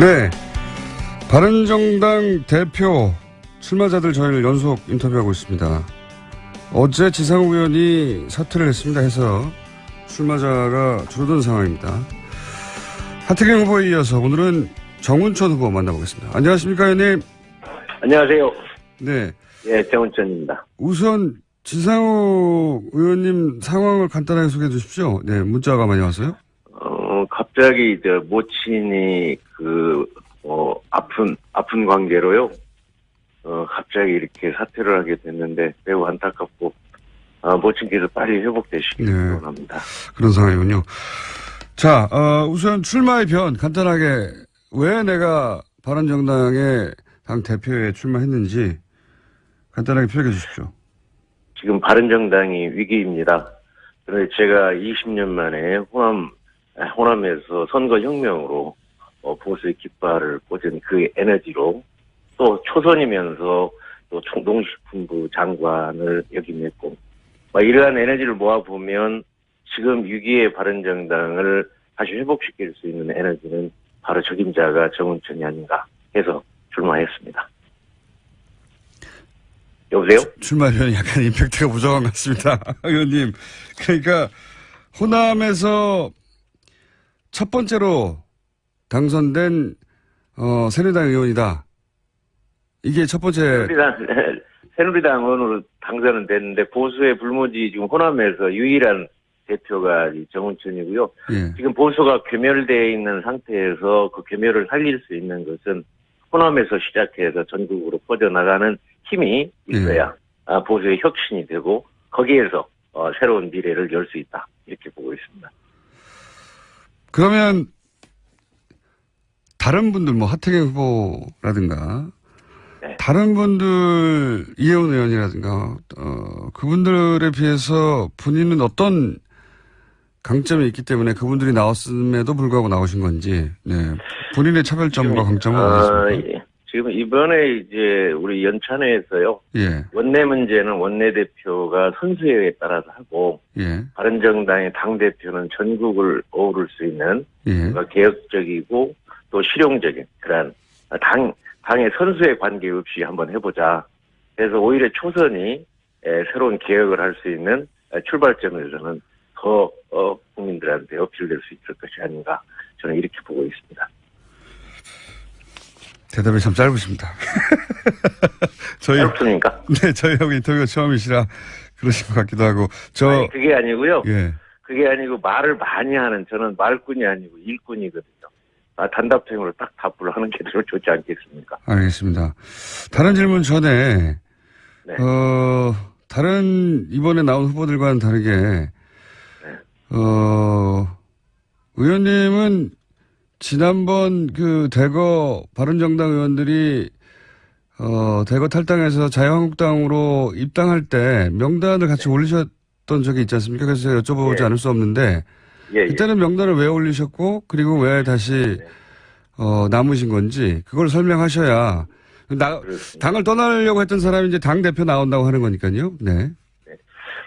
네. 바른정당 대표 출마자들 저희를 연속 인터뷰하고 있습니다. 어제 지상욱 의원이 사퇴를 했습니다 해서 출마자가 줄어든 상황입니다. 하태경 후보에 이어서 오늘은 정운천 후보 만나보겠습니다. 안녕하십니까, 의원님? 안녕하세요. 네. 예, 정은천입니다. 우선 지상욱 의원님 상황을 간단하게 소개해 주십시오. 네, 문자가 많이 왔어요. 어, 갑자기 저 모친이 그, 어, 아픈, 아픈 관계로요. 어, 갑자기 이렇게 사퇴를 하게 됐는데 매우 안타깝고, 어, 모친께서 빨리 회복되시길 네. 기원합니다. 그런 상황이군요. 자, 어, 우선 출마의 변 간단하게 왜 내가 바른정당의 당 대표에 출마했는지 간단하게 표현해 주십시오. 지금 바른정당이 위기입니다. 그런데 제가 20년 만에 호남, 아, 호남에서 선거혁명으로 어, 보수의 깃발을 꽂은 그 에너지로 또 초선이면서 또 총동식품부 장관을 역임했고 뭐 이러한 에너지를 모아보면 지금 위기의 바른정당을 다시 회복시킬 수 있는 에너지는 바로 적임자가 정운천이 아닌가 해서 출마했습니다. 여보세요? 출마 변이 약간 임팩트가 부족한 것 같습니다. 의원님. 그러니까 호남에서 첫 번째로 당선된 어, 새누리당 의원이다. 이게 첫 번째 새누리당, 새누리당 의원으로 당선은 됐는데 보수의 불모지 지금 호남에서 유일한 대표가 이 정운천이고요. 예. 지금 보수가 괴멸되어 있는 상태에서 그 괴멸을 살릴 수 있는 것은 호남에서 시작해서 전국으로 퍼져나가는 힘이 있어야 아, 보수의 혁신이 되고 거기에서 어, 새로운 미래를 열 수 있다 이렇게 보고 있습니다. 그러면 다른 분들 뭐 하태경 후보라든가 네. 다른 분들 이혜원 의원이라든가 어, 그분들에 비해서 본인은 어떤 강점이 있기 때문에 그분들이 나왔음에도 불구하고 나오신 건지 네. 본인의 차별점과 강점은 아, 어디십니까? 예. 지금 이번에 이제 우리 연찬회에서요 예, 원내 문제는 원내 대표가 선수회에 따라서 하고 예, 바른정당의 당 대표는 전국을 어우를 수 있는 예, 개혁적이고 또 실용적인 그런 당 당의 선수의 관계 없이 한번 해보자. 그래서 오히려 초선이 에, 새로운 개혁을 할 수 있는 에, 출발점에서는 더 어, 국민들한테 어필될 수 있을 것이 아닌가 저는 이렇게 보고 있습니다. 대답이 참 짧으십니다. 저희 그렇습니까? 네 저희하고 인터뷰가 처음이시라 그러신 것 같기도 하고 저 아니, 그게 아니고요. 예. 그게 아니고 말을 많이 하는 저는 말꾼이 아니고 일꾼이거든요. 아, 단답형으로 딱 답을 하는 게 더 좋지 않겠습니까? 알겠습니다. 다른 질문 전에 네. 어 다른 이번에 나온 후보들과는 다르게 어 의원님은 지난번 그 대거 바른정당 의원들이 어 대거 탈당해서 자유한국당으로 입당할 때 명단을 같이 올리셨던 적이 있지 않습니까? 그래서 제가 여쭤보지 네. 않을 수 없는데 예, 예. 이때는 명단을 왜 올리셨고 그리고 왜 다시 어, 남으신 건지 그걸 설명하셔야 나. 당을 떠나려고 했던 사람이 이제 당 대표 나온다고 하는 거니까요. 네.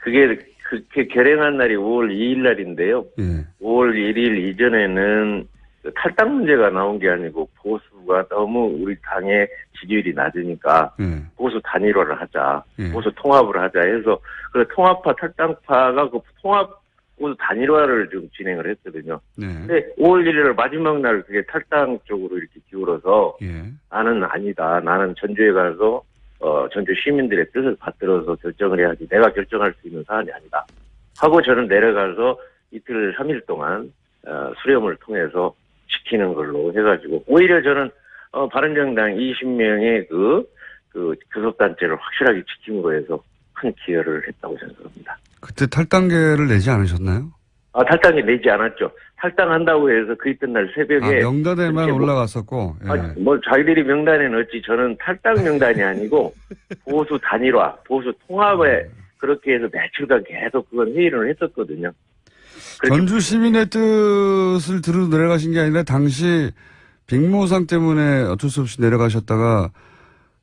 그게 그렇게 결행한 날이 5월 2일 날인데요. 예. 5월 1일 이전에는 그 탈당 문제가 나온 게 아니고 보수가 너무 우리 당의 지지율이 낮으니까 예. 보수 단일화를 하자, 예. 보수 통합을 하자 해서 그 통합파 탈당파가 그 통합 보수 단일화를 좀 진행을 했거든요. 네. 근데 5월 1일 마지막 날 그게 탈당 쪽으로 이렇게 기울어서 예. 나는 아니다. 나는 전주에 가서 어, 전주 시민들의 뜻을 받들어서 결정을 해야지 내가 결정할 수 있는 사안이 아니다. 하고 저는 내려가서 이틀, 3일 동안 어, 수렴을 통해서 지키는 걸로 해가지고 오히려 저는 어, 바른정당 20명의 그, 그 교섭단체를 확실하게 지킴으로 해서 큰 기여를 했다고 생각합니다. 그때 탈당계를 내지 않으셨나요? 아, 탈당이 내지 않았죠. 탈당한다고 해서 그 이튿날 새벽에 아, 명단에만 뭐- 올라갔었고. 예. 아니, 뭐 자기들이 명단에 넣었지 저는 탈당 명단이 아니고 보수 단일화, 보수 통합에 그렇게 해서 며칠간 계속 그건 회의를 했었거든요. 전주 시민의 뜻을 들어 내려가신 게 아니라 당시 빅모상 때문에 어쩔 수 없이 내려가셨다가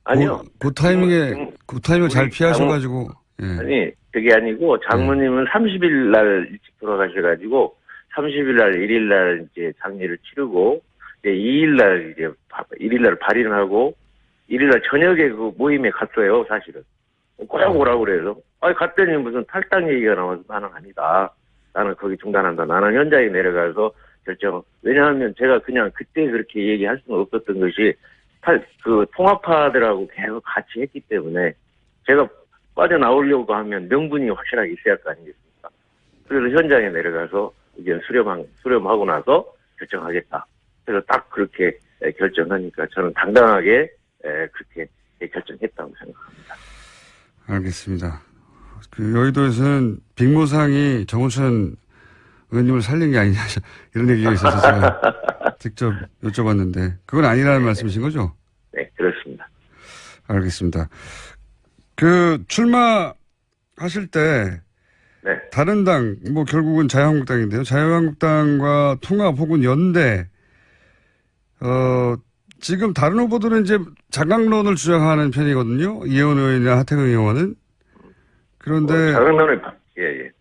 아니요. 그, 그 타이밍에 음, 그 타이밍을 잘 피하셔가지고 예. 아니 그게 아니고 장모님은 30일 날 일찍 돌아가셔가지고 30일 날 1일 날 이제 장례를 치르고 이제 2일 날 이제 1일 날 발의를 하고 1일 날 저녁에 그 모임에 갔어요, 사실은. 꼭 오라고 그래서. 아니, 갔더니 무슨 탈당 얘기가 나와서 나는 아니다. 나는 거기 중단한다. 나는 현장에 내려가서 결정. 왜냐하면 제가 그냥 그때 그렇게 얘기할 수는 없었던 것이 탈, 그 통합파들하고 계속 같이 했기 때문에 제가 빠져나오려고 하면 명분이 확실하게 있어야 할 거 아니겠습니까? 그래서 현장에 내려가서 의견 수렴한, 수렴하고 나서 결정하겠다. 그래서 딱 그렇게 에, 결정하니까 저는 당당하게 에, 그렇게 에, 결정했다고 생각합니다. 알겠습니다. 그 여의도에서는 빅모상이 정우천 의원님을 살린 게 아니냐 이런 얘기가 있어서 제가 직접 여쭤봤는데 그건 아니라는 말씀이신 거죠? 네, 그렇습니다. 알겠습니다. 그 출마하실 때 네. 다른 당, 뭐 결국은 자유한국당인데요. 자유한국당과 통합 혹은 연대, 어, 지금 다른 후보들은 이제 자강론을 주장하는 편이거든요. 이혜원 의원이나 하태경 의원은. 그런데, 어, 자강론의 방- 예, 예.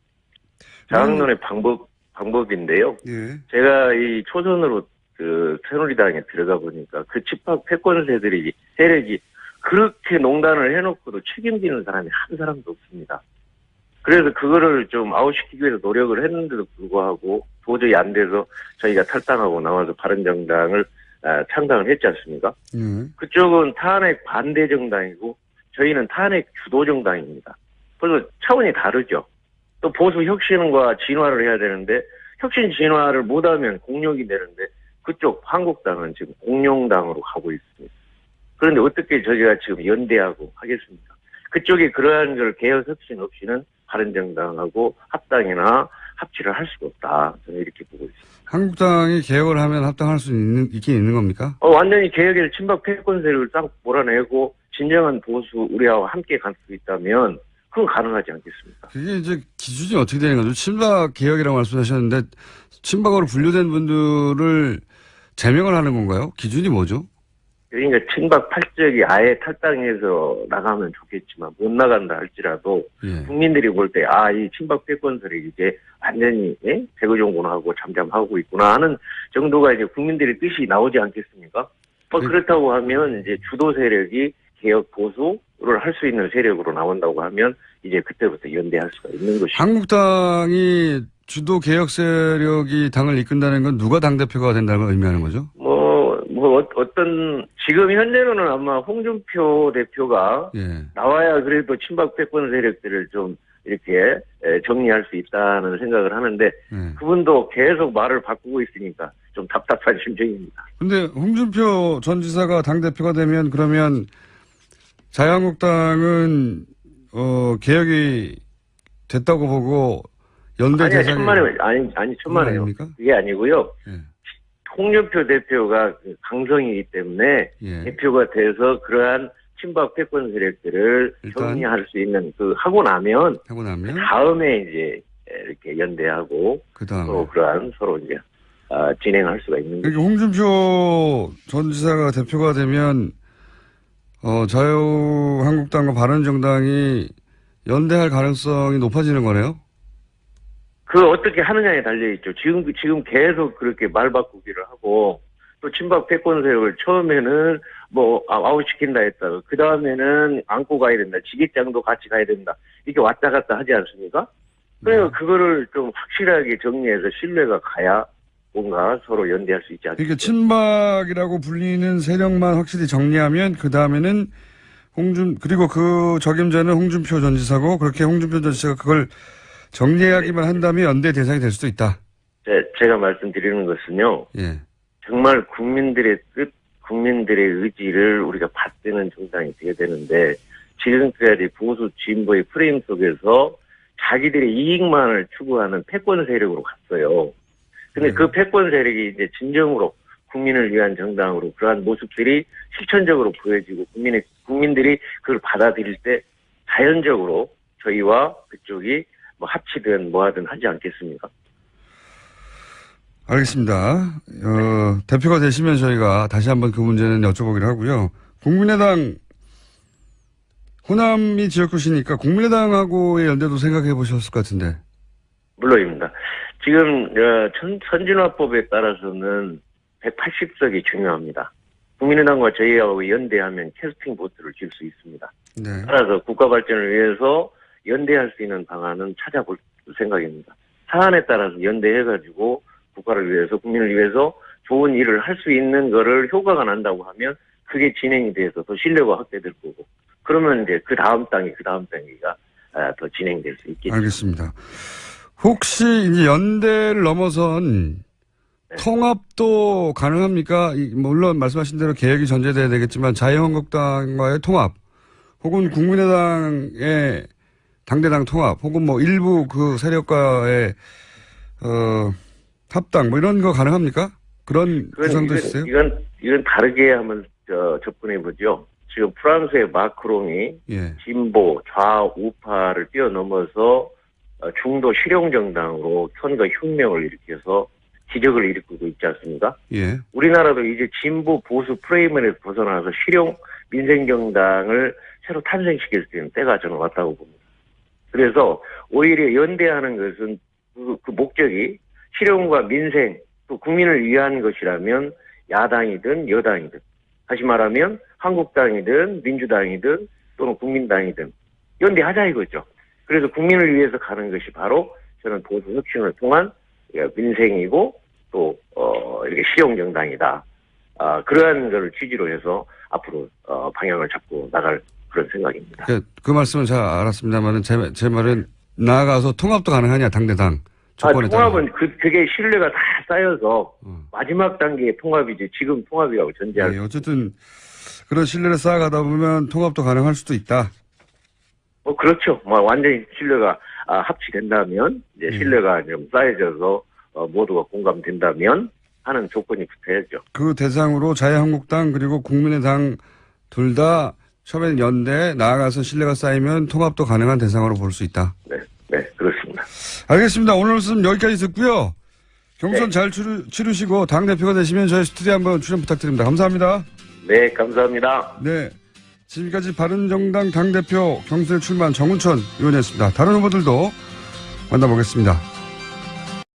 자강론의 방법 방법인데요. 예, 제가 이 초선으로 그 새누리당에 들어가 보니까 그 집합 패권 세들이 세력이 그렇게 농단을 해놓고도 책임지는 사람이 한 사람도 없습니다. 그래서 그거를 좀 아웃시키기 위해서 노력을 했는데도 불구하고 도저히 안 돼서 저희가 탈당하고 나와서 바른정당을 아, 창당을 했지 않습니까? 예. 그쪽은 탄핵 반대 정당이고 저희는 탄핵 주도 정당입니다. 그래서 차원이 다르죠. 또 보수 혁신과 진화를 해야 되는데 혁신 진화를 못하면 공룡이 되는데 그쪽 한국당은 지금 공룡당으로 가고 있습니다. 그런데 어떻게 저희가 지금 연대하고 하겠습니까? 그쪽이 그러한 걸 개혁 혁신 없이는 바른정당하고 합당이나 합치를 할 수가 없다. 저는 이렇게 보고 있습니다. 한국당이 개혁을 하면 합당할 수 있는, 있긴 있는 겁니까? 어, 완전히 개혁의 친박 패권 세력을 싹 몰아내고 진정한 보수 우리하고 함께 갈 수 있다면 그건 가능하지 않겠습니까? 그게 이제 기준이 어떻게 되는 거죠? 친박 개혁이라고 말씀하셨는데, 친박으로 분류된 분들을 제명을 하는 건가요? 기준이 뭐죠? 그러니까 친박 팔적이 아예 탈당해서 나가면 좋겠지만 못 나간다 할지라도 예. 국민들이 볼 때 아 이 친박 패권 세력이 이제 완전히 예? 대거종군하고 잠잠하고 있구나 하는 정도가 이제 국민들의 뜻이 나오지 않겠습니까? 뭐 네. 그렇다고 하면 이제 주도 세력이 개혁 보수를 할 수 있는 세력으로 나온다고 하면 이제 그때부터 연대할 수가 있는 것이죠. 한국당이 주도 개혁 세력이 당을 이끈다는 건 누가 당 대표가 된다는 걸 의미하는 거죠? 뭐, 뭐, 어- 어떤, 지금 현재로는 아마 홍준표 대표가 예. 나와야 그래도 친박 패권 세력들을 좀 이렇게 에, 정리할 수 있다는 생각을 하는데 예. 그분도 계속 말을 바꾸고 있으니까 좀 답답한 심정입니다. 근데 홍준표 전 지사가 당 대표가 되면 그러면 자유한국당은 어 개혁이 됐다고 보고 연대 아니, 대상이 천만에, 아니, 아니, 천만에요. 그게 아니고요. 예. 홍준표 대표가 그 강성이기 때문에 예. 대표가 돼서 그러한 친박 패권 세력들을 정리할 수 있는 그 하고 나면 하고 나면 다음에 이제 이렇게 연대하고 그다음에 서로 그러한 서로 이제 아, 진행할 수가 있는 거죠. 그러니까 홍준표 전 지사가 대표가 되면 어 자유한국당과 바른정당이 연대할 가능성이 높아지는 거네요. 그 어떻게 하느냐에 달려 있죠. 지금 지금 계속 그렇게 말 바꾸기를 하고 또 친박 패권 세력을 처음에는 뭐 아, 아웃시킨다 했다가 그 다음에는 안고 가야 된다. 지게장도 같이 가야 된다. 이렇게 왔다 갔다 하지 않습니까? 그러니까 그거를 좀 확실하게 정리해서 신뢰가 가야 뭔가 서로 연대할 수 있지 않습니까? 그러니까 친박이라고 불리는 세력만 확실히 정리하면 그 다음에는 홍준 그리고 그 적임자는 홍준표 전 지사고 그렇게 홍준표 전 지사가 그걸 정리하기만 한다면 연대 대상이 될 수도 있다. 제, 제가 말씀드리는 것은요. 예. 정말 국민들의 뜻, 국민들의 의지를 우리가 받드는 정당이 돼야 되는데 지금까지 보수 진보의 프레임 속에서 자기들의 이익만을 추구하는 패권 세력으로 갔어요. 근데 네. 그 패권 세력이 이제 진정으로 국민을 위한 정당으로 그러한 모습들이 실천적으로 보여지고 국민의 국민들이 그걸 받아들일 때 자연적으로 저희와 그쪽이 뭐 합치든 뭐하든 하지 않겠습니까? 알겠습니다. 어, 대표가 되시면 저희가 다시 한번 그 문제는 여쭤보기로 하고요. 국민의당 호남이 지역구시니까 국민의당하고의 연대도 생각해 보셨을 것 같은데. 물론입니다. 지금 어, 천- 선진화법에 따라서는 180석이 중요합니다. 국민의당과 저희하고 연대하면 캐스팅 보트를 질 수 있습니다. 네. 따라서 국가 발전을 위해서 연대할 수 있는 방안은 찾아볼 생각입니다. 사안에 따라서 연대해가지고 국가를 위해서 국민을 위해서 좋은 일을 할 수 있는 거를 효과가 난다고 하면 그게 진행이 돼서 더 신뢰가 확대될 거고 그러면 이제 그 다음 단계 그 다음 단계가 아, 더 진행될 수 있겠죠. 알겠습니다. 혹시 이제 연대를 넘어선 네. 통합도 가능합니까? 이- 물론 말씀하신 대로 계획이 전제돼야 되겠지만 자유한국당과의 통합 혹은 국민의당의 당대당 통합 혹은 뭐 일부 그 세력과의 어, 합당 뭐 이런 거 가능합니까? 그런 구상도 있어요? 이건 이건 다르게 한번 저, 접근해 보죠. 지금 프랑스의 마크롱이 예. 진보 좌우파를 뛰어넘어서 어, 중도 실용 정당으로 선거 혁명을 일으켜서 기적을 일으키고 있지 않습니까? 예. 우리나라도 이제 진보 보수 프레임에서 벗어나서 실용 민생 정당을 새로 탄생시킬 수 있는 때가 저는 왔다고 봅니다. 그래서 오히려 연대하는 것은 그, 그 목적이 실용과 민생 또 국민을 위한 것이라면 야당이든 여당이든 다시 말하면 한국당이든 민주당이든 또는 국민당이든 연대하자 이거죠. 그래서 국민을 위해서 가는 것이 바로 저는 보수 혁신을 통한 민생이고 또 어, 이렇게 실용 정당이다. 아, 그러한 것을 취지로 해서 앞으로 어, 방향을 잡고 나갈 그런 생각입니다. 그, 그 말씀은 잘 알았습니다만은 제, 제 말은 나아가서 통합도 가능하냐 당대당 아, 조건에. 통합은 그, 그게 신뢰가 다 쌓여서 어. 마지막 단계의 통합이지 지금 통합이라고 전제할 예, 어쨌든 그런 신뢰를 쌓아가다 보면 통합도 가능할 수도 있다. 뭐 그렇죠. 뭐 완전히 신뢰가 아, 합치된다면 이제 음. 신뢰가 좀 쌓여져서 어, 모두가 공감된다면 하는 조건이 붙어야죠. 그 대상으로 자유한국당 그리고 국민의당 둘 다 처음엔 연대 나아가서 신뢰가 쌓이면 통합도 가능한 대상으로 볼 수 있다. 네, 네 그렇습니다. 알겠습니다. 오늘 말씀 여기까지 듣고요. 경선 네. 잘 치르, 치르시고 당 대표가 되시면 저희 스튜디오 한번 출연 부탁드립니다. 감사합니다. 네, 감사합니다. 네. 지금까지 바른정당 당대표 경선에 출마한 정운천 의원이었습니다. 다른 후보들도 만나보겠습니다.